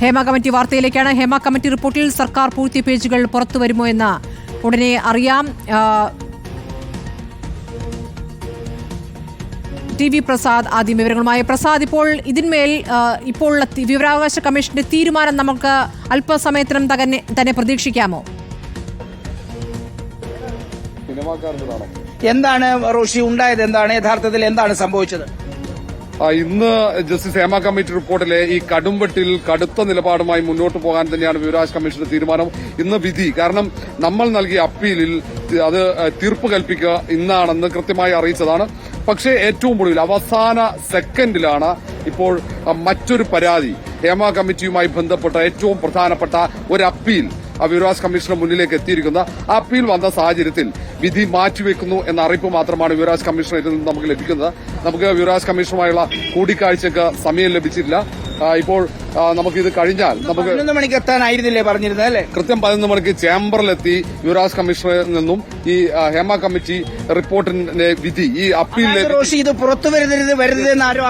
Hema committee വാർത്തയിലേക്കാണ്. Hema committee റിപ്പോർട്ടിൽ സർക്കാർ പൂഴ്ത്തിയ പേജുകൾ പുറത്തു വരുമോ എന്ന് ഉടനെ അറിയാം. ടി വി പ്രസാദ് ആദ്യം വിവരങ്ങളുമായി. പ്രസാദ് ഇപ്പോൾ ഇതിന്മേൽ ഇപ്പോഴുള്ള ഇപ്പോൾ വിവരാവകാശ കമ്മീഷന്റെ തീരുമാനം നമുക്ക് അല്പസമയത്തിനും തന്നെ തന്നെ പ്രതീക്ഷിക്കാമോ? എന്താണ് റോഷി ഉണ്ടായത് എന്താണ്? യഥാർത്ഥത്തിൽ എന്താണ് സംഭവിച്ചത്? ഇന്ന് ജസ്റ്റിസ് ഹേമ കമ്മിറ്റി റിപ്പോർട്ടിലെ ഈ കടുംവെട്ടിൽ കടുത്ത നിലപാടുമായി മുന്നോട്ട് പോകാൻ തന്നെയാണ് വിവരാവകാശ കമ്മീഷന്റെ തീരുമാനം. ഇന്ന് വിധി. കാരണം നമ്മൾ നൽകിയ അപ്പീലിൽ അത് തീർപ്പ് കൽപ്പിക്കുക ഇന്നാണെന്ന് കൃത്യമായി അറിയിച്ചതാണ്. പക്ഷേ ഏറ്റവും ഒടുവിൽ അവസാന സെക്കൻഡിലാണ് ഇപ്പോൾ മറ്റൊരു പരാതി ഹേമ കമ്മിറ്റിയുമായി ബന്ധപ്പെട്ട ഏറ്റവും പ്രധാനപ്പെട്ട ഒരു അപ്പീൽ. വിവരാവകാശ കമ്മീഷന് മുന്നിലേക്ക് എത്തിയിരിക്കുന്ന അപ്പീൽ വന്ന സാഹചര്യത്തിൽ വിധി മാറ്റിവെക്കുന്നു എന്ന അറിയിപ്പ് മാത്രമാണ് വിവരാവകാശ കമ്മീഷണറിൽ നിന്ന് നമുക്ക് ലഭിക്കുന്നത്. നമുക്ക് വിവരാവകാശ കമ്മീഷനുമായുള്ള കൂടിക്കാഴ്ചക്ക് സമയം ലഭിച്ചിട്ടില്ല. ഇപ്പോൾ നമുക്ക് ഇത് കഴിഞ്ഞാൽ നമുക്ക് പതിനൊന്ന് മണിക്ക് എത്താനായിരുന്നില്ലേ പറഞ്ഞിരുന്നത് അല്ലേ കൃത്യം പതിനൊന്ന് മണിക്ക് ചേംബറിലെത്തി യുവരാജ് കമ്മീഷണറിൽ നിന്നും ഈ ഹേമ കമ്മിറ്റി റിപ്പോർട്ടിന്റെ വിധി ഈ അപ്പീലിലെ റോഷി ഇത് പുറത്തു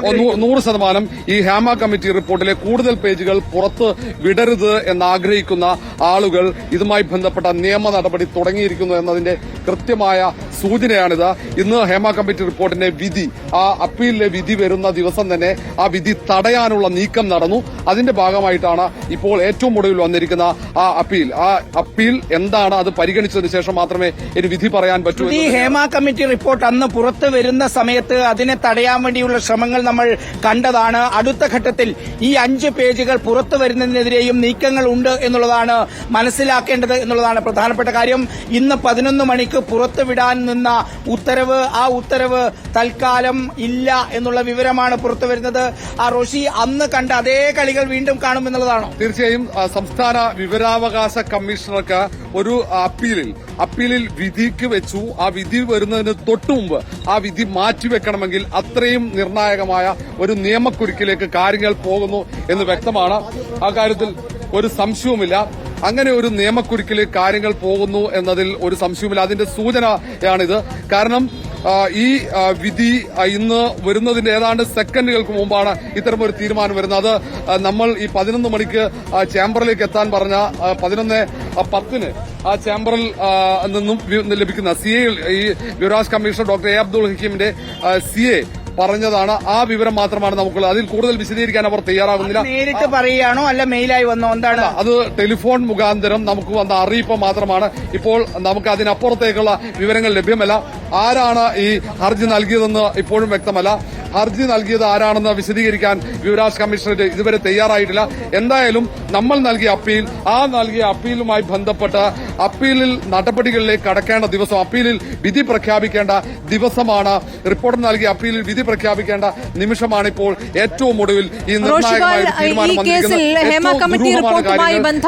ആരും. നൂ- നൂറ് ശതമാനം ഈ ഹേമ കമ്മിറ്റി റിപ്പോർട്ടിലെ കൂടുതൽ പേജുകൾ പുറത്ത് വിടരുത് എന്നാഗ്രഹിക്കുന്ന ആളുകൾ ഇതുമായി ബന്ധപ്പെട്ട നിയമ നടപടി തുടങ്ങിയിരിക്കുന്നു എന്നതിന്റെ കൃത്യമായ സൂചനയാണിത് ഇന്ന് ഹേമ കമ്മിറ്റി റിപ്പോർട്ടിന്റെ വിധി ആ അപ്പീലിലെ വിധി വരുന്ന ദിവസം തന്നെ ആ വിധി തടയാനുള്ള നീക്കം നടന്നു. അതിന്റെ ഭാഗമായിട്ടാണ് ഇപ്പോൾ ഏറ്റവും ഒടുവിൽ വന്നിരിക്കുന്ന ആ അപ്പീൽ. ആ അപ്പീൽ എന്താണ്? അത് പരിഗണിച്ചതിന് ശേഷം മാത്രമേ ഇനി വിധി പറയാൻ പറ്റൂ ഈ ഹേമ കമ്മിറ്റി റിപ്പോർട്ട് അന്ന് പുറത്തു വരുന്ന സമയത്ത് അതിനെ തടയാൻ വേണ്ടിയുള്ള ശ്രമങ്ങൾ നമ്മൾ കണ്ടതാണ്. അടുത്ത ഘട്ടത്തിൽ ഈ അഞ്ച് പേജുകൾ പുറത്തു വരുന്നതിനെതിരെയും നീക്കങ്ങൾ ഉണ്ട് എന്നുള്ളതാണ് മനസ്സിലാക്കേണ്ടത് എന്നുള്ളതാണ് പ്രധാനപ്പെട്ട കാര്യം. ഇന്ന് പതിനൊന്ന് മണിക്ക് പുറത്തുവിടാൻ നിന്ന ഉത്തരവ് ആ ഉത്തരവ് തൽക്കാലം ഇല്ല എന്നുള്ള വിവരമാണ് പുറത്തു വരുന്നത്. ആ റോഷി അന്ന് കണ്ട അതേ കളികൾ വീണ്ടും കാണുമെന്നുള്ളതാണോ തീർച്ചയായും സംസ്ഥാന വിവരാവകാശ കമ്മീഷണർക്ക് ഒരു അപ്പീലിൽ അപ്പീലിൽ വിധിക്ക് വെച്ചു. ആ വിധി വരുന്നതിന് തൊട്ടു മുമ്പ് ആ വിധി മാറ്റിവെക്കണമെങ്കിൽ അത്രയും നിർണായകമായ ഒരു നിയമക്കുരുക്കിലേക്ക് കാര്യങ്ങൾ പോകുന്നു എന്ന് വ്യക്തമാണ്. ആ കാര്യത്തിൽ ഒരു സംശയവുമില്ല. അങ്ങനെ ഒരു നിയമക്കുരുക്കിൽ കാര്യങ്ങൾ പോകുന്നു എന്നതിൽ ഒരു സംശയവുമില്ല. അതിന്റെ സൂചനയാണിത്. കാരണം ഈ വിധി ഇന്ന് വരുന്നതിന്റെ ഏതാണ്ട് സെക്കൻഡുകൾക്ക് മുമ്പാണ് ഇത്തരം ഒരു തീരുമാനം വരുന്നത്. നമ്മൾ ഈ പതിനൊന്ന് മണിക്ക് ചേംബറിലേക്ക് എത്താൻ പറഞ്ഞ പതിനൊന്ന് പത്തിന് ആ ചേംബറിൽ നിന്നും ലഭിക്കുന്ന സി എ ഈ Yuvaraj commissioner doctor A Abdul ഹക്കീമിന്റെ C A പറഞ്ഞതാണ്. ആ വിവരം മാത്രമാണ് നമുക്കുള്ളത്. അതിൽ കൂടുതൽ വിശദീകരിക്കാൻ അവർ തയ്യാറാകുന്നില്ല. നേരിട്ട് പറയുകയാണോ അല്ല മെയിലായി വന്നോ? എന്താണ്? അത് ടെലിഫോൺ മുഖാന്തരം നമുക്ക് വന്ന അറിയിപ്പ് മാത്രമാണ്. ഇപ്പോൾ നമുക്ക് അതിനപ്പുറത്തേക്കുള്ള വിവരങ്ങൾ ലഭ്യമല്ല. ആരാണ് ഈ ഹർജി നൽകിയതെന്ന് ഇപ്പോഴും വ്യക്തമല്ല. ഹർജി നൽകിയത് ആരാണെന്ന് വിശദീകരിക്കാൻ യുവരാജ് കമ്മീഷണർ ഇതുവരെ തയ്യാറായിട്ടില്ല. എന്തായാലും നമ്മൾ നൽകിയ അപ്പീൽ ആ നൽകിയ അപ്പീലുമായി ബന്ധപ്പെട്ട അപ്പീലിൽ നടപടികളിലേക്ക് കടക്കേണ്ട ദിവസം അപ്പീലിൽ വിധി പ്രഖ്യാപിക്കേണ്ട ദിവസമാണ്. റിപ്പോർട്ട് നൽകിയ അപ്പീലിൽ വിധി പ്രഖ്യാപിക്കേണ്ട നിമിഷമാണ് ഇപ്പോൾ ഏറ്റവും ഒടുവിൽ ഈ നിർണായകമായ തീരുമാനം വന്നിരിക്കുന്നത്.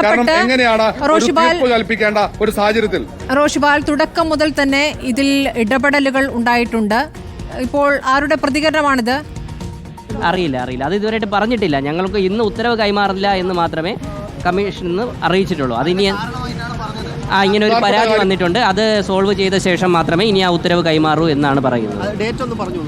കാരണം എങ്ങനെയാണ് തീർപ്പ് കൽപ്പിക്കേണ്ട ഒരു സാഹചര്യത്തിൽ? റോഷിബാൽ തുടക്കം മുതൽ തന്നെ ഇതിൽ ഇടപെടലുകൾ ഉണ്ടായിട്ടുണ്ട്. ഇപ്പോൾ ആരുടെ പ്രതികരണമാണിത്? അറിയില്ല അറിയില്ല. അത് ഇതുവരെയായിട്ട് പറഞ്ഞിട്ടില്ല. ഞങ്ങൾക്ക് ഇന്ന് ഉത്തരവ് കൈമാറില്ല എന്ന് മാത്രമേ കമ്മീഷൻ നിന്ന് അറിയിച്ചിട്ടുള്ളൂ. അതിനി ആ ഇങ്ങനെ ഒരു പരാതി വന്നിട്ടുണ്ട്. അത് സോൾവ് ചെയ്ത ശേഷം മാത്രമേ ഇനി ആ ഉത്തരവ് കൈമാറൂ എന്നാണ് പറയുന്നത്.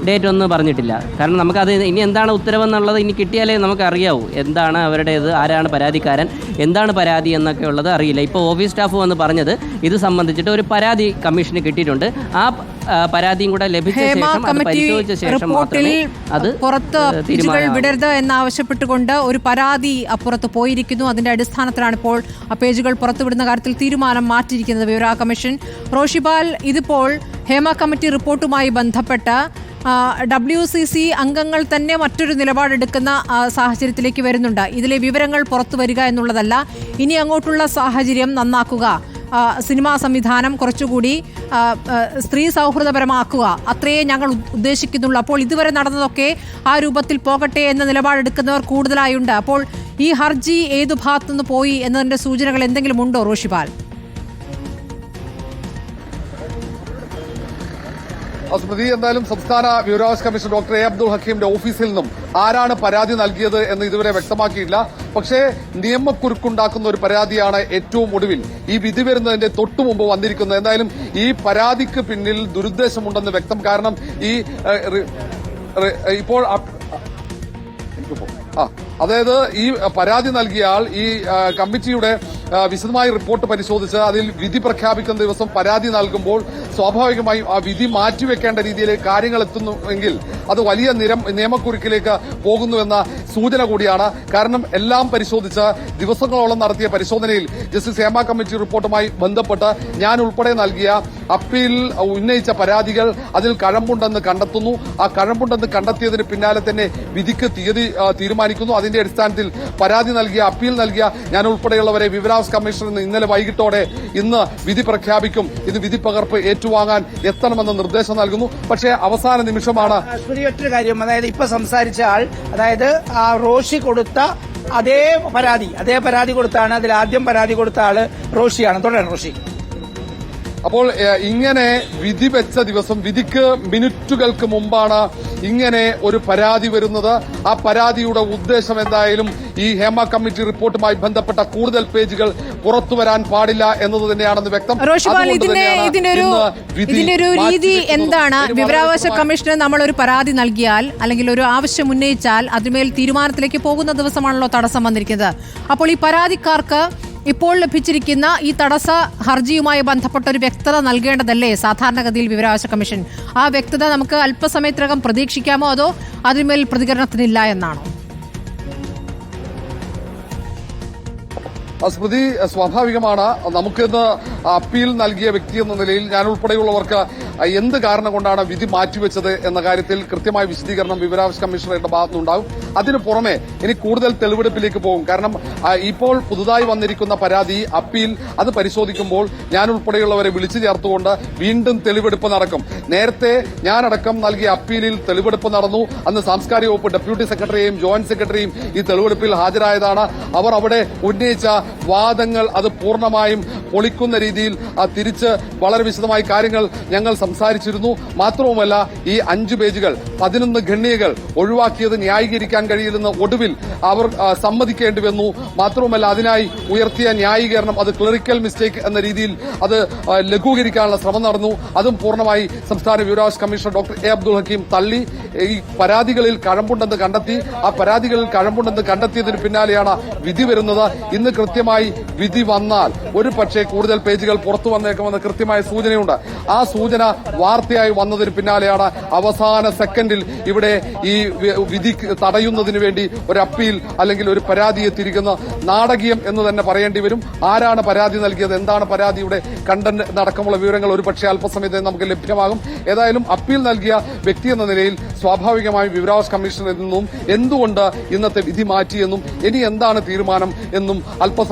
ഡേറ്റ് ഒന്നും പറഞ്ഞിട്ടില്ല. കാരണം നമുക്കത് ഇനി എന്താണ് ഉത്തരവ് എന്നുള്ളത് ഇനി കിട്ടിയാലേ നമുക്ക് അറിയാവൂ എന്താണ് അവരുടേത് ആരാണ് പരാതിക്കാരൻ എന്താണ് പരാതി എന്നൊക്കെ ഉള്ളത് അറിയില്ല. ഇപ്പോൾ ഓഫീസ് സ്റ്റാഫ് വന്ന് പറഞ്ഞത് ഇത് സംബന്ധിച്ചിട്ട് ഒരു പരാതി കമ്മീഷന് കിട്ടിയിട്ടുണ്ട്. ആ, പരാതിയും കൂടെ ലഭിച്ച ശേഷം അത് പരിശോധിച്ച ശേഷം മാത്രമേ അത് പുറത്ത്. വിടരുത് എന്നാവശ്യപ്പെട്ടുകൊണ്ട് ഒരു പരാതി അപ്പുറത്ത് പോയിരിക്കുന്നു. അതിന്റെ അടിസ്ഥാനത്തിലാണ് ഇപ്പോൾ പേജുകൾ പുറത്തുവിടുന്ന കാര്യത്തിൽ തീരുമാനം മാറ്റിയിരിക്കുന്നത് വിവരാ കമ്മീഷൻ. റോഷിബാൽ ഇതിപ്പോൾ ഹേമ കമ്മിറ്റി റിപ്പോർട്ടുമായി ബന്ധപ്പെട്ട് ഡബ്ല്യു സി സി അംഗങ്ങൾ തന്നെ മറ്റൊരു നിലപാടെടുക്കുന്ന സാഹചര്യത്തിലേക്ക് വരുന്നുണ്ട്. ഇതിലെ വിവരങ്ങൾ പുറത്തു വരിക എന്നുള്ളതല്ല ഇനി അങ്ങോട്ടുള്ള സാഹചര്യം നന്നാക്കുക. സിനിമാ സംവിധാനം കുറച്ചുകൂടി സ്ത്രീ സൗഹൃദപരമാക്കുക. അത്രയേ ഞങ്ങൾ ഉദ്- ഉദ്ദേശിക്കുന്നുള്ളൂ. അപ്പോൾ ഇതുവരെ നടന്നതൊക്കെ ആ രൂപത്തിൽ പോകട്ടെ എന്ന നിലപാടെടുക്കുന്നവർ കൂടുതലായുണ്ട്. അപ്പോൾ ഈ ഹർജി ഏതു ഭാഗത്തുനിന്ന് പോയി എന്നതിന്റെ സൂചനകൾ എന്തെങ്കിലും ഉണ്ടോ റോഷിപാൽ? സ്മൃതി എന്തായാലും സംസ്ഥാന ബ്യൂറോസ് കമ്മീഷണർ ഡോക്ടർ എ അബ്ദുൾ ഹക്കീമിന്റെ ഓഫീസിൽ നിന്നും ആരാണ് പരാതി നൽകിയത് എന്ന് ഇതുവരെ വ്യക്തമാക്കിയില്ല പക്ഷേ നിയമക്കുരുക്കുണ്ടാക്കുന്ന ഒരു പരാതിയാണ് ഏറ്റവും ഒടുവിൽ ഈ വിധി വരുന്നതിന്റെ തൊട്ടു മുമ്പ് വന്നിരിക്കുന്നത്. എന്തായാലും ഈ പരാതിക്ക് പിന്നിൽ ദുരുദ്ദേശമുണ്ടെന്ന് വ്യക്തം. കാരണം ഈ ഇപ്പോൾ അതായത് ഈ പരാതി നൽകിയ ആൾ ഈ കമ്മിറ്റിയുടെ വിശദമായ റിപ്പോർട്ട് പരിശോധിച്ച് അതിൽ വിധി പ്രഖ്യാപിക്കുന്ന ദിവസം പരാതി നൽകുമ്പോൾ സ്വാഭാവികമായും ആ വിധി മാറ്റിവെക്കേണ്ട രീതിയിലേക്ക് കാര്യങ്ങൾ എത്തുന്നുവെങ്കിൽ അത് വലിയ നിരം നിയമക്കുരുക്കിലേക്ക് പോകുന്നുവെന്ന സൂചന കൂടിയാണ്. കാരണം എല്ലാം പരിശോധിച്ച് ദിവസങ്ങളോളം നടത്തിയ പരിശോധനയിൽ ജസ്റ്റിസ് ഹേമ കമ്മിറ്റി റിപ്പോർട്ടുമായി ബന്ധപ്പെട്ട് ഞാൻ ഉൾപ്പെടെ നൽകിയ അപ്പീൽ ഉന്നയിച്ച പരാതികൾ അതിൽ കഴമ്പുണ്ടെന്ന് കണ്ടെത്തുന്നു. ആ കഴമ്പുണ്ടെന്ന് കണ്ടെത്തിയതിന് പിന്നാലെ തന്നെ വിധിക്ക് തീയതി തീരുമാനിക്കുന്നു. അതിന്റെ അടിസ്ഥാനത്തിൽ പരാതി നൽകിയ അപ്പീൽ നൽകിയ ഞാൻ ഉൾപ്പെടെയുള്ളവരെ കമ്മീഷനിൽ നിന്ന് ഇന്നലെ വൈകിട്ടോടെ ഇന്ന് വിധി പ്രഖ്യാപിക്കും. ഇത് വിധി പകർപ്പ് ഏറ്റുവാങ്ങാൻ എത്തണമെന്ന് നിർദ്ദേശം നൽകുന്നു. പക്ഷേ അവസാന നിമിഷമാണ്. ഒറ്റ കാര്യം. അതായത് ഇപ്പൊ സംസാരിച്ച ആൾ അതായത് ആ റോഷി കൊടുത്ത അതേ പരാതി അതേ പരാതി കൊടുത്താണ്. അതിൽ ആദ്യം പരാതി കൊടുത്ത ആൾ റോഷിയാണ്. തുടരണം റോഷി. അപ്പോൾ ഇങ്ങനെ വിധി വെച്ച ദിവസം വിധിക്ക് മിനിറ്റുകൾക്ക് മുമ്പാണ് ഇങ്ങനെ ഒരു പരാതി വരുന്നത്. ആ പരാതിയുടെ ഉദ്ദേശം എന്തായാലും ഈ ഹേമ കമ്മിറ്റി റിപ്പോർട്ടുമായി ബന്ധപ്പെട്ട കൂടുതൽ പേജുകൾ പുറത്തു വരാൻ പാടില്ല എന്നത് തന്നെയാണെന്ന് വ്യക്തം. ഇതിനൊരു രീതി എന്താണ്? വിവരാവകാശ കമ്മീഷന് നമ്മൾ ഒരു പരാതി നൽകിയാൽ അല്ലെങ്കിൽ ഒരു ആവശ്യം ഉന്നയിച്ചാൽ അതിന്മേൽ തീരുമാനത്തിലേക്ക് പോകുന്ന ദിവസമാണല്ലോ തടസ്സം വന്നിരിക്കുന്നത്. അപ്പോൾ ഈ പരാതിക്കാർക്ക് ഇപ്പോൾ ലഭിച്ചിരിക്കുന്ന ഈ തടസ്സ ഹർജിയുമായി ബന്ധപ്പെട്ട ഒരു വ്യക്തത നൽകേണ്ടതല്ലേ? സാധാരണഗതിയിൽ വിവരാവകാശ കമ്മീഷൻ ആ വ്യക്തത നമുക്ക് അല്പസമയത്തിനകം പ്രതീക്ഷിക്കാമോ അതോ അതിന്മേൽ പ്രതികരണത്തിനില്ല എന്നാണോ? സ്മൃതി സ്വാഭാവികമാണ്. നമുക്കിന്ന് അപ്പീൽ നൽകിയ വ്യക്തി എന്ന നിലയിൽ ഞാൻ ഉൾപ്പെടെയുള്ളവർക്ക് എന്ത് കാരണം കൊണ്ടാണ് വിധി മാറ്റിവെച്ചത് എന്ന കാര്യത്തിൽ കൃത്യമായ വിശദീകരണം വിവരാവകാശ കമ്മീഷണറുടെ ഭാഗത്തുനിന്നുണ്ടാകും. അതിനു പുറമെ ഇനി കൂടുതൽ തെളിവെടുപ്പിലേക്ക് പോകും. കാരണം ഇപ്പോൾ പുതുതായി വന്നിരിക്കുന്ന പരാതി അപ്പീൽ അത് പരിശോധിക്കുമ്പോൾ ഞാൻ ഉൾപ്പെടെയുള്ളവരെ വിളിച്ചു ചേർത്തുകൊണ്ട് വീണ്ടും തെളിവെടുപ്പ് നടക്കും. നേരത്തെ ഞാനടക്കം നൽകിയ അപ്പീലിൽ തെളിവെടുപ്പ് നടന്നു. അന്ന് സാംസ്കാരിക വകുപ്പ് ഡെപ്യൂട്ടി സെക്രട്ടറിയെയും ജോയിന്റ് സെക്രട്ടറിയും ഈ തെളിവെടുപ്പിൽ ഹാജരായതാണ്. അവർ അവിടെ ഉന്നയിച്ച വാദങ്ങൾ അത് പൂർണമായും പൊളിക്കുന്ന രീതിയിൽ തിരിച്ച് വളരെ വിശദമായി കാര്യങ്ങൾ ഞങ്ങൾ സംസാരിച്ചിരുന്നു. മാത്രവുമല്ല ഈ അഞ്ച് പേജുകൾ പതിനൊന്ന് ഖണ്ഡികകൾ ഒഴിവാക്കിയത് ന്യായീകരിക്കാൻ കഴിയില്ലെന്ന് ഒടുവിൽ അവർ സമ്മതിക്കേണ്ടി വന്നു മാത്രവുമല്ല അതിനായി ഉയർത്തിയ ന്യായീകരണം അത് ക്ലറിക്കൽ മിസ്റ്റേക്ക് എന്ന രീതിയിൽ അത് ലഘൂകരിക്കാനുള്ള ശ്രമം നടന്നു. അതും പൂർണമായി സംസ്ഥാന വിവരാവകാശ commissioner doctor A Abdul Hakeem തള്ളി. ഈ പരാതികളിൽ കഴമ്പുണ്ടെന്ന് കണ്ടെത്തി. ആ പരാതികളിൽ കഴമ്പുണ്ടെന്ന് കണ്ടെത്തിയതിന് പിന്നാലെയാണ് വിധി വരുന്നത്. ഇന്ന് കൃത്യമായി വിധി വന്നാൽ ഒരു പക്ഷേ കൂടുതൽ പേജുകൾ പുറത്തു വന്നേക്കുമെന്ന് കൃത്യമായ സൂചനയുണ്ട്. ആ സൂചന വാർത്തയായി വന്നതിന് പിന്നാലെയാണ് അവസാന സെക്കൻഡിൽ ഇവിടെ ഈ വിധി തടയുന്നതിന് വേണ്ടി ഒരു അപ്പീൽ അല്ലെങ്കിൽ ഒരു പരാതി എത്തിയിരിക്കുന്ന നാടകീയം എന്ന് തന്നെ പറയേണ്ടി വരും. ആരാണ് പരാതി നൽകിയത്? എന്താണ് പരാതിയുടെ കണ്ടന്റ് അടക്കമുള്ള വിവരങ്ങൾ ഒരു പക്ഷേ അല്പസമയത്ത് നമുക്ക് ലഭ്യമാകും. ഏതായാലും അപ്പീൽ നൽകിയ വ്യക്തി എന്ന നിലയിൽ സ്വാഭാവികമായും വിവരാവകാശ കമ്മീഷനിൽ നിന്നും എന്തുകൊണ്ട് ഇന്നത്തെ വിധി മാറ്റിയെന്നും ഇനി എന്താണ് തീരുമാനം എന്നും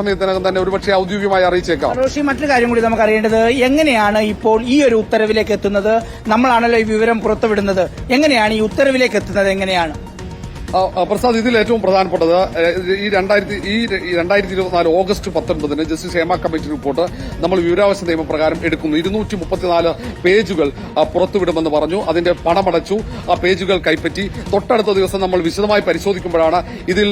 അല്പസമയത്തിനകം തന്നെ ഒരുപക്ഷെ ഔദ്യോഗികമായി അറിയിച്ചേക്കാം. മറ്റൊരു കാര്യം കൂടി നമുക്ക് അറിയേണ്ടത് എങ്ങനെയാണ് ഇപ്പോൾ ഈ ഒരു ഉത്തരവിലേക്ക് എത്തുന്നത്? നമ്മളാണല്ലോ ഈ വിവരം പുറത്തുവിടുന്നത്. എങ്ങനെയാണ് ഈ ഉത്തരവിലേക്ക് എത്തുന്നത്? എങ്ങനെയാണ്? പ്രസാദ് ഇതിൽ ഏറ്റവും പ്രധാനപ്പെട്ടത് ഈ രണ്ടായിരത്തി ഈ രണ്ടായിരത്തി ഇരുപത്തിനാല് ഓഗസ്റ്റ് പത്തൊൻപതിന് ജസ്റ്റിസ് ഹേമ കമ്മിറ്റി റിപ്പോർട്ട് നമ്മൾ വിവരാവകാശ നിയമപ്രകാരം എടുക്കുന്നു. ഇരുന്നൂറ്റി മുപ്പത്തിനാല് പേജുകൾ പുറത്തുവിടുമെന്ന് പറഞ്ഞു. അതിന്റെ പണമടച്ചു. ആ പേജുകൾ കൈപ്പറ്റി തൊട്ടടുത്ത ദിവസം നമ്മൾ വിശദമായി പരിശോധിക്കുമ്പോഴാണ് ഇതിൽ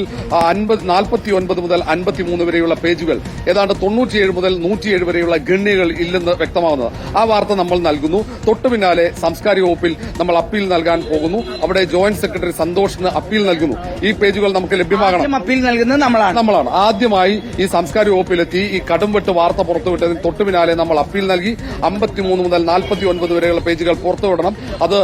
അൻപത് നാൽപ്പത്തി ഒൻപത് മുതൽ അൻപത്തിമൂന്ന് വരെയുള്ള പേജുകൾ. ഏതാണ്ട് തൊണ്ണൂറ്റിയേഴ് മുതൽ നൂറ്റിയേഴ് വരെയുള്ള ഗണ്യകൾ ഇല്ലെന്ന് വ്യക്തമാവുന്നത്. ആ വാർത്ത നമ്മൾ നൽകുന്നു. തൊട്ടു പിന്നാലെ സാംസ്കാരിക വകുപ്പിൽ നമ്മൾ അപ്പീൽ നൽകാൻ പോകുന്നു. അവിടെ ജോയിന്റ് സെക്രട്ടറി സന്തോഷിന് അപ്പീൽ നൽകുന്നു. ഈ പേജുകൾ നമുക്ക് ലഭ്യമാകണം. അപ്പീൽ നൽകുന്നത് നമ്മളാണ്. നമ്മളാണ്. ആദ്യമായി ഈ സാംസ്കാരിക വകുപ്പിലെത്തി ഈ കടുംവെട്ട് വാർത്ത പുറത്തുവിട്ടതിന് തൊട്ടു പിന്നാലെ നമ്മൾ അപ്പീൽ നൽകി. അമ്പത്തിമൂന്ന് മുതൽ നാൽപ്പത്തി ഒൻപത് വരെയുള്ള പേജുകൾ പുറത്തുവിടണം. അത്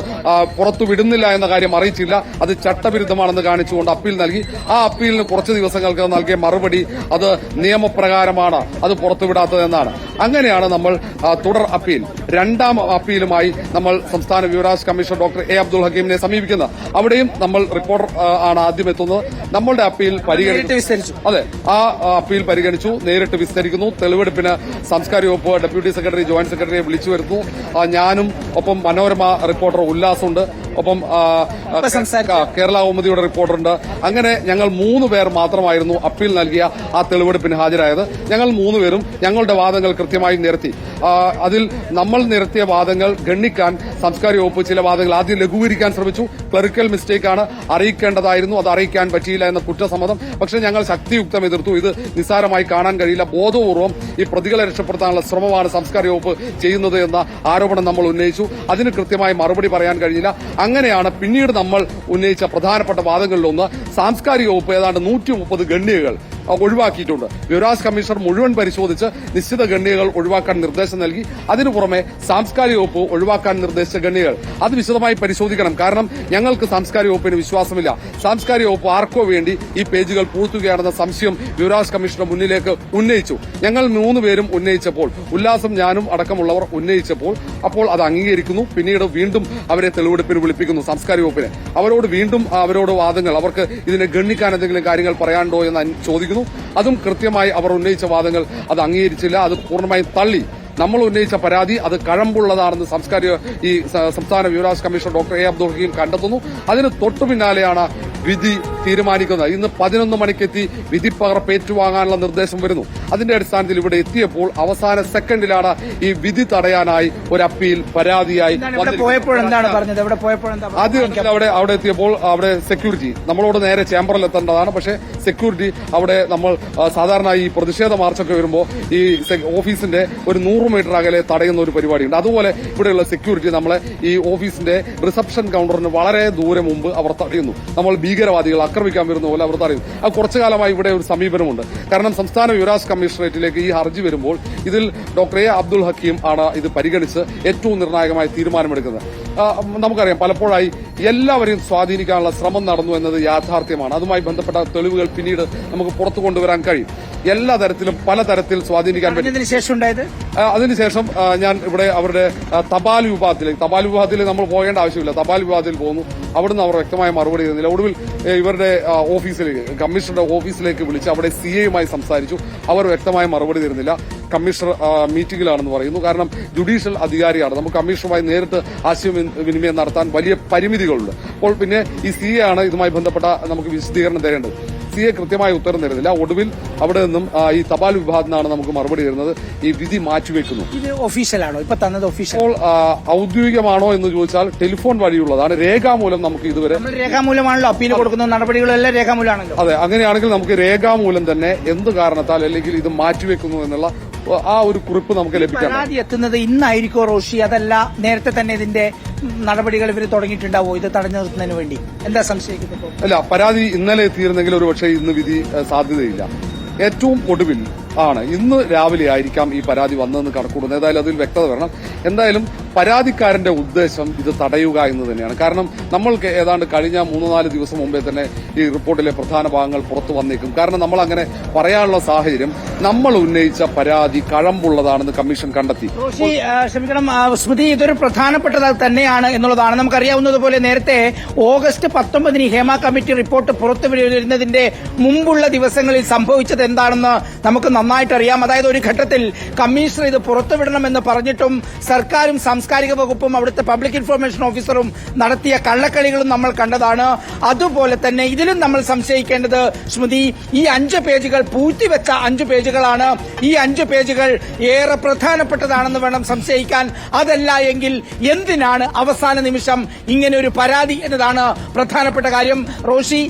പുറത്തുവിടുന്നില്ല എന്ന കാര്യം അറിയിച്ചില്ല. അത് ചട്ടവിരുദ്ധമാണെന്ന് കാണിച്ചുകൊണ്ട് അപ്പീൽ നൽകി. ആ അപ്പീലിന് കുറച്ച് ദിവസങ്ങൾക്ക് നൽകിയ മറുപടി അത് നിയമപ്രകാരമാണ്. അത് പുറത്തുവിടാത്തതെന്നാണ് അങ്ങനെയാണ് നമ്മൾ തുടർ അപ്പീൽ. രണ്ടാം അപ്പീലുമായി നമ്മൾ സംസ്ഥാന വിവരാവകാശ കമ്മീഷണർ ഡോക്ടർ എ അബ്ദുൾ ഹക്കീമിനെ സമീപിക്കുന്നത്. അവിടെയും നമ്മൾ റിപ്പോർട്ടർ ആണ് ആദ്യം എത്തുന്നത് നമ്മളുടെ അപ്പീൽ പരിഗണിച്ചു. അതെ ആ ആ അപ്പീൽ പരിഗണിച്ചു. നേരിട്ട് വിസ്തരിക്കുന്നു. തെളിവെടുപ്പിന് സംസ്കാരി വകുപ്പ് ഡെപ്യൂട്ടി സെക്രട്ടറി ജോയിന്റ് സെക്രട്ടറിയെ വിളിച്ചു വരുന്നു ഞാനും ഒപ്പം മനോരമ റിപ്പോർട്ടർ ഉല്ലാസുണ്ട്. ഒപ്പം. കേരള കൗമുദിയുടെ റിപ്പോർട്ടറുണ്ട്. അങ്ങനെ ഞങ്ങൾ മൂന്ന് പേർ മാത്രമായിരുന്നു അപ്പീൽ നൽകിയ ആ തെളിവെടുപ്പിന് ഹാജരായത്. ഞങ്ങൾ മൂന്ന് പേരും ഞങ്ങളുടെ വാദങ്ങൾ കൃത്യമായി നിരത്തി. അതിൽ നമ്മൾ നിരത്തിയ വാദങ്ങൾ ഗണ്ണിക്കാൻ സാംസ്കാരിക വകുപ്പ് ചില വാദങ്ങൾ ആദ്യം ലഘൂകരിക്കാൻ ശ്രമിച്ചു. ക്ലറിക്കൽ മിസ്റ്റേക്ക് ആണ് അറിയിക്കേണ്ടതായിരുന്നു. അത് അറിയിക്കാൻ പറ്റിയില്ല എന്ന കുറ്റസമ്മതം. പക്ഷേ ഞങ്ങൾ ശക്തിയുക്തം എതിർത്തു. ഇത് നിസ്സാരമായി കാണാൻ കഴിയില്ല. ബോധപൂർവം ഈ പ്രതികളെ രക്ഷപ്പെടുത്താനുള്ള ശ്രമമാണ് സാംസ്കാരിക വകുപ്പ് ചെയ്യുന്നത് എന്ന ആരോപണം നമ്മൾ ഉന്നയിച്ചു. അതിന് കൃത്യമായി മറുപടി പറയാൻ കഴിഞ്ഞില്ല. അങ്ങനെയാണ് പിന്നീട് നമ്മൾ ഉന്നയിച്ച പ്രധാനപ്പെട്ട വാദങ്ങളിലൊന്ന് സാംസ്കാരിക വകുപ്പ് ഏതാണ്ട് നൂറ്റി മുപ്പത് ഗണ്യകൾ. ഒഴിവാക്കിയിട്ടുണ്ട്. വിവരാവകാശ കമ്മീഷണർ മുഴുവൻ പരിശോധിച്ച് നിശ്ചിത ഗണ്യകൾ ഒഴിവാക്കാൻ നിർദ്ദേശം നൽകി. അതിനു പുറമെ സാംസ്കാരിക വകുപ്പ് ഒഴിവാക്കാൻ നിർദ്ദേശിച്ച ഗണ്യകൾ. അത് വിശദമായി പരിശോധിക്കണം. കാരണം ഞങ്ങൾക്ക് സാംസ്കാരിക വകുപ്പിന് വിശ്വാസമില്ല. സാംസ്കാരിക വകുപ്പ് ആർക്കോ വേണ്ടി ഈ പേജുകൾ പൂഴ്ത്തുകയാണെന്ന സംശയം യുവരാജ് കമ്മീഷണർ മുന്നിലേക്ക് ഉന്നയിച്ചു. ഞങ്ങൾ മൂന്ന് പേരും ഉന്നയിച്ചപ്പോൾ ഉല്ലാസം ഞാനും അടക്കമുള്ളവർ ഉന്നയിച്ചപ്പോൾ അപ്പോൾ അത് അംഗീകരിക്കുന്നു. പിന്നീട് വീണ്ടും അവരെ തെളിവെടുപ്പിന് വിളിപ്പിക്കുന്നു സാംസ്കാരിക വകുപ്പിനെ. അവരോട് വീണ്ടും അവരോട് വാദങ്ങൾ. അവർക്ക് ഇതിനെ ഗണ്ണിക്കാൻ എന്തെങ്കിലും കാര്യങ്ങൾ പറയാനുണ്ടോ എന്ന് അന്വ- ചോദിക്കുന്നു അതും കൃത്യമായി അവർ ഉന്നയിച്ച വാദങ്ങൾ അത് അംഗീകരിച്ചില്ല. അത് പൂർണമായും തള്ളി. നമ്മൾ ഉന്നയിച്ച പരാതി അത് കഴമ്പുള്ളതാണെന്ന് സംസ്കാര ഈ സംസ്ഥാന വിവരാവകാശ commissioner doctor A Abdul Hakeem കണ്ടെത്തുന്നു. അതിന് തൊട്ടു പിന്നാലെയാണ് വിധി തീരുമാനിക്കുന്നത് ഇന്ന് പതിനൊന്ന് മണിക്കെത്തി വിധി പകർപ്പ് ഏറ്റുവാങ്ങാനുള്ള നിർദ്ദേശം വരുന്നു. അതിന്റെ അടിസ്ഥാനത്തിൽ ഇവിടെ എത്തിയപ്പോൾ അവസാന സെക്കൻഡിലാണ് ഈ വിധി തടയാനായി ഒരു അപ്പീൽ പരാതിയായി ആദ്യം അവിടെ അവിടെ എത്തിയപ്പോൾ അവിടെ സെക്യൂരിറ്റി. നമ്മളോട് നേരെ ചേംബറിൽ എത്തേണ്ടതാണ്. പക്ഷേ സെക്യൂരിറ്റി അവിടെ നമ്മൾ സാധാരണ ഈ പ്രതിഷേധ മാർച്ചൊക്കെ വരുമ്പോൾ ഈ ഓഫീസിന്റെ ഒരു നൂറ് മീറ്റർ അകലെ തടയുന്ന ഒരു പരിപാടിയുണ്ട്. അതുപോലെ ഇവിടെയുള്ള സെക്യൂരിറ്റി നമ്മളെ ഈ ഓഫീസിന്റെ റിസപ്ഷൻ കൗണ്ടറിന് വളരെ ദൂരെ മുമ്പ് അവർ തടയുന്നു. നമ്മൾ ഭീകരവാദികൾ ആക്രമിക്കാൻ വരുന്ന പോലെ അവർ പറയും അത് കുറച്ചു കാലമായി ഇവിടെ ഒരു സമീപനമുണ്ട്. കാരണം സംസ്ഥാന യുവരാജ് കമ്മീഷണറേറ്റിലേക്ക് ഈ ഹർജി വരുമ്പോൾ ഇതിൽ ഡോക്ടർ എ അബ്ദുൾ ഹക്കീം ആണ് ഇത് പരിഗണിച്ച് ഏറ്റവും നിർണായകമായ തീരുമാനമെടുക്കുന്നത്. നമുക്കറിയാം പലപ്പോഴായി എല്ലാവരെയും സ്വാധീനിക്കാനുള്ള ശ്രമം നടന്നു എന്നത് യാഥാർത്ഥ്യമാണ്. അതുമായി ബന്ധപ്പെട്ട തെളിവുകൾ പിന്നീട് നമുക്ക് പുറത്തു കൊണ്ടുവരാൻ കഴിയും. എല്ലാ തരത്തിലും പല തരത്തിൽ സ്വാധീനിക്കാൻ പറ്റും. അതിനുശേഷം ഞാൻ ഇവിടെ അവരുടെ തപാൽ വിഭാഗത്തിലേക്ക് തപാൽ വിഭാഗത്തിൽ നമ്മൾ പോകേണ്ട ആവശ്യമില്ല. തപാൽ വിഭാഗത്തിൽ പോകുന്നു. അവിടുന്ന് അവർ വ്യക്തമായ മറുപടി തന്നില്ല. ഒടുവിൽ ഇവരുടെ ഓഫീസിലേക്ക് കമ്മീഷണറുടെ ഓഫീസിലേക്ക് വിളിച്ച് അവിടെ സി എയുമായി സംസാരിച്ചു. അവർ വ്യക്തമായ മറുപടി തരുന്നില്ല. കമ്മീഷണർ മീറ്റിംഗിലാണെന്ന് പറയുന്നു. കാരണം ജുഡീഷ്യൽ അധികാരിയാണ്. നമുക്ക് കമ്മീഷണറുമായി നേരിട്ട് ആശയവിനിമയം നടത്താൻ വലിയ പരിമിതികളുണ്ട്. അപ്പോൾ പിന്നെ ഈ സി ആണ് ഇതുമായി ബന്ധപ്പെട്ട നമുക്ക് വിശദീകരണം തരേണ്ടത്. സി എ കൃത്യമായ ഉത്തരം തരുന്നില്ല. ഒടുവിൽ അവിടെ നിന്നും ഈ തപാൽ വിഭാഗത്തിൽ നിന്നാണ് നമുക്ക് മറുപടി തരുന്നത്. ഈ വിധി മാറ്റിവെക്കുന്നു ഇത് ഒഫീഷ്യലാണോ? ഇപ്പൊ തന്നത് ഒഫീഷ്യൽ. ഔദ്യോഗികമാണോ എന്ന് ചോദിച്ചാൽ ടെലിഫോൺ വഴിയുള്ളതാണ്. രേഖാമൂലം നമുക്ക് ഇതുവരെ രേഖാമൂലമാണല്ലോ അപ്പീൽ കൊടുക്കുന്ന നടപടികളെല്ലാം രേഖാമൂലമാണല്ലോ അതെ അങ്ങനെയാണെങ്കിൽ നമുക്ക് രേഖാമൂലം തന്നെ എന്ത് കാരണത്താൽ അല്ലെങ്കിൽ ഇത് മാറ്റിവെക്കുന്നു എന്നുള്ള ആ ഒരു കുറിപ്പ് നമുക്ക് ലഭിക്കാം പരാതി എത്തുന്നത് ഇന്നായിരിക്കോ റോഷി? അതല്ല നേരത്തെ തന്നെ ഇതിന്റെ നടപടികൾ ഇവർ തുടങ്ങിയിട്ടുണ്ടാവോ? ഇത് തടഞ്ഞു നിർത്തുന്നതിന് വേണ്ടി. എന്താ സംശയിക്കുന്നത്? അല്ല പരാതി ഇന്നലെ എത്തിയിരുന്നെങ്കിൽ ഒരു പക്ഷേ ഇന്ന് വിധി സാധ്യതയില്ല. ഏറ്റവും ഒടുവിൽ ആണ്. ഇന്ന് രാവിലെ ആയിരിക്കാം ഈ പരാതി വന്നതെന്ന് കണക്കൂടുന്നത്. ഏതായാലും അതിൽ വ്യക്തത വരണം. എന്തായാലും പരാതിക്കാരന്റെ ഉദ്ദേശം ഇത് തടയുക എന്ന് തന്നെയാണ്. കാരണം നമ്മൾക്ക് ഏതാണ്ട് കഴിഞ്ഞ മൂന്ന് നാല് ദിവസം മുമ്പേ തന്നെ ഈ റിപ്പോർട്ടിലെ പ്രധാന ഭാഗങ്ങൾ പുറത്തു വന്നേക്കും. കാരണം നമ്മൾ അങ്ങനെ പറയാനുള്ള സാഹചര്യം നമ്മൾ ഉന്നയിച്ച പരാതി കഴമ്പുള്ളതാണെന്ന് കമ്മീഷൻ കണ്ടെത്തി. ക്ഷമിക്കണം. സ്മൃതി ഇതൊരു പ്രധാനപ്പെട്ടത് തന്നെയാണ് എന്നുള്ളതാണ് നമുക്കറിയാവുന്നതുപോലെ നേരത്തെ ഓഗസ്റ്റ് പത്തൊമ്പതിന് ഹേമ കമ്മിറ്റി റിപ്പോർട്ട് പുറത്തു വരുന്നതിന്റെ മുമ്പുള്ള ദിവസങ്ങളിൽ സംഭവിച്ചത് എന്താണെന്ന് നമുക്ക് നന്നായിട്ട് അറിയാം അതായത് ഒരു ഘട്ടത്തിൽ കമ്മീഷണർ ഇത് പുറത്തുവിടണമെന്ന് പറഞ്ഞിട്ടും സർക്കാരും സാംസ്കാരിക വകുപ്പും അവിടുത്തെ പബ്ലിക് ഇൻഫർമേഷൻ ഓഫീസറും നടത്തിയ കള്ളക്കളികളും നമ്മൾ കണ്ടതാണ്. അതുപോലെ തന്നെ ഇതിലും നമ്മൾ സംശയിക്കേണ്ടത് സ്മൃതി ഈ അഞ്ച് പേജുകൾ പൂഴ്ത്തിവെച്ച അഞ്ച് പേജുകളാണ്. ഈ അഞ്ച് പേജുകൾ ഏറെ പ്രധാനപ്പെട്ടതാണെന്ന് വേണം സംശയിക്കാൻ. അതല്ല എങ്കിൽ എന്തിനാണ് അവസാന നിമിഷം ഇങ്ങനെ ഒരു പരാതി എന്നതാണ് പ്രധാനപ്പെട്ട കാര്യം. റോഷി